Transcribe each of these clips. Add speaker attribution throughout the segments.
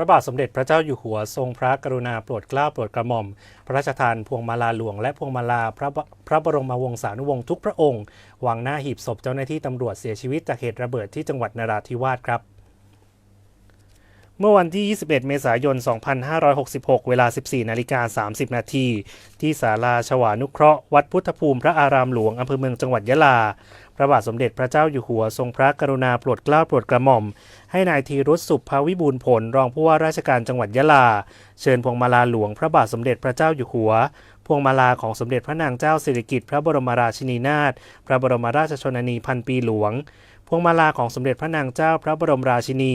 Speaker 1: ระบาทสมเด็จพระเจ้าอยู่หัวทรงพระกรุณาโปรดเกล้าโปรดกระหม่อม พระราชทานพวงมาลาหลวง และพวงมาลาพระพระบรมวงศานุวงศ์ทุกพระองค์วางหน้าหีบศพเจ้าหน้าที่ตำรวจเสียชีวิตจากเหตุระเบิดที่จังหวัดนราธิวาสครับ เมื่อวันที่ 21 เมษายน 2566 เวลา 14 นาฬิกา 30 นาที ที่ศาลาชวานุเคราะห์วัดพุทธภูมิพระอารามหลวงอำเภอเมืองจังหวัดยะลา พระบาทสมเด็จพระเจ้าอยู่หัวทรงพระกรุณาโปรดเกล้าโปรดกระหม่อม ให้นายธีรุษสุภาวิบูลผล รองผู้ว่าราชการจังหวัดยะลา เชิญพวงมาลาหลวงพระบาทสมเด็จพระเจ้าอยู่หัว วงมาลาของสมเด็จพระนางเจ้าสิริกิติ์พระบรมราชินีนาถพระบรมราชชนนีพันปีหลวง พวงมาลาของสมเด็จพระนางเจ้าพระบรมราชินี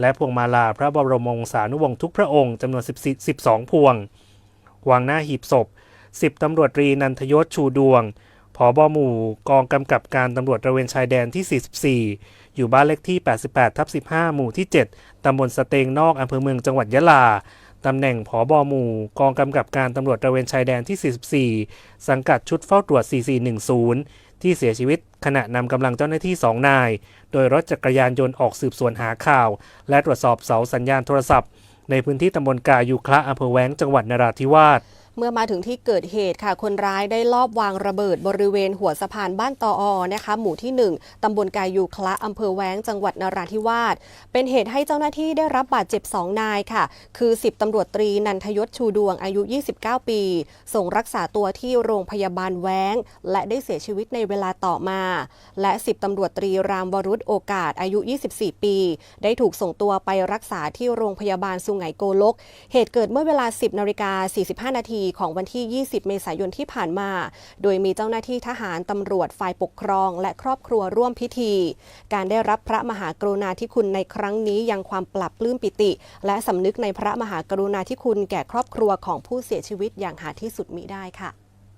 Speaker 1: และพวงมาลาพระบรมวงศานุวงศ์ทุกพระองค์จำนวน12 พวงวางหน้าหีบศพ10ตำรวจตรีนันทยศชูดวงผอบหมู่กองกำกับการตำรวจตระเวนชายแดนที่ 44 อยู่บ้านเลขที่ 88ทับ15 หมู่ที่ 7 ตำบลสเตงนอกอำเภอเมืองจังหวัดยะลา ตำแหน่งผอบหมู่ กองกำกับการตำรวจตระเวนชายแดนที่ 44 สังกัดชุดเฝ้าตรวจ 4410 ที่เสียชีวิตขณะนำกำลังเจ้าหน้าที่ 2 นาย โดยรถจักรยานยนต์ออกสืบสวนหาข่าว และตรวจสอบเสาสัญญาณโทรศัพท์ ในพื้นที่ตำบลกายูคละอำเภอแว้งจังหวัดนราธิวาส
Speaker 2: เมื่อมาถึงที่เกิดเหตุค่ะ คนร้ายได้ลอบวางระเบิดบริเวณหัวสะพานบ้านตออนะคะ หมู่ที่ 1ตำบลกายูคละอำเภอแว้งจังหวัดนราธิวาส เป็นเหตุให้เจ้าหน้าที่ได้รับบาดเจ็บ 2 นายค่ะ คือ 10ตำรวจตรีนันทยศชูดวงอายุ 29 ปี ส่งรักษาตัวที่โรงพยาบาลแว้ง และได้เสียชีวิตในเวลาต่อมา และ 10ตำรวจตรีรามวรุษโอกาสอายุ 24 ปี ได้ถูกส่งตัวไปรักษาที่โรงพยาบาลสุไหงโกลก เหตุเกิดเมื่อเวลา 10นาฬิกา45นาทีของวันที่ 20 เมษายนที่ผ่านมา โดยมีเจ้าหน้าที่ทหารตำรวจฝ่ายปกครอง และครอบครัวร่วมพิธี การได้รับพระมหากรุณาธิคุณในครั้งนี้ยังความปรับปลื้มปิติ และสำนึกในพระมหากรุณาธิคุณแก่ครอบครัวของผู้เสียชีวิตอย่างหาที่สุดมิได้ค่ะ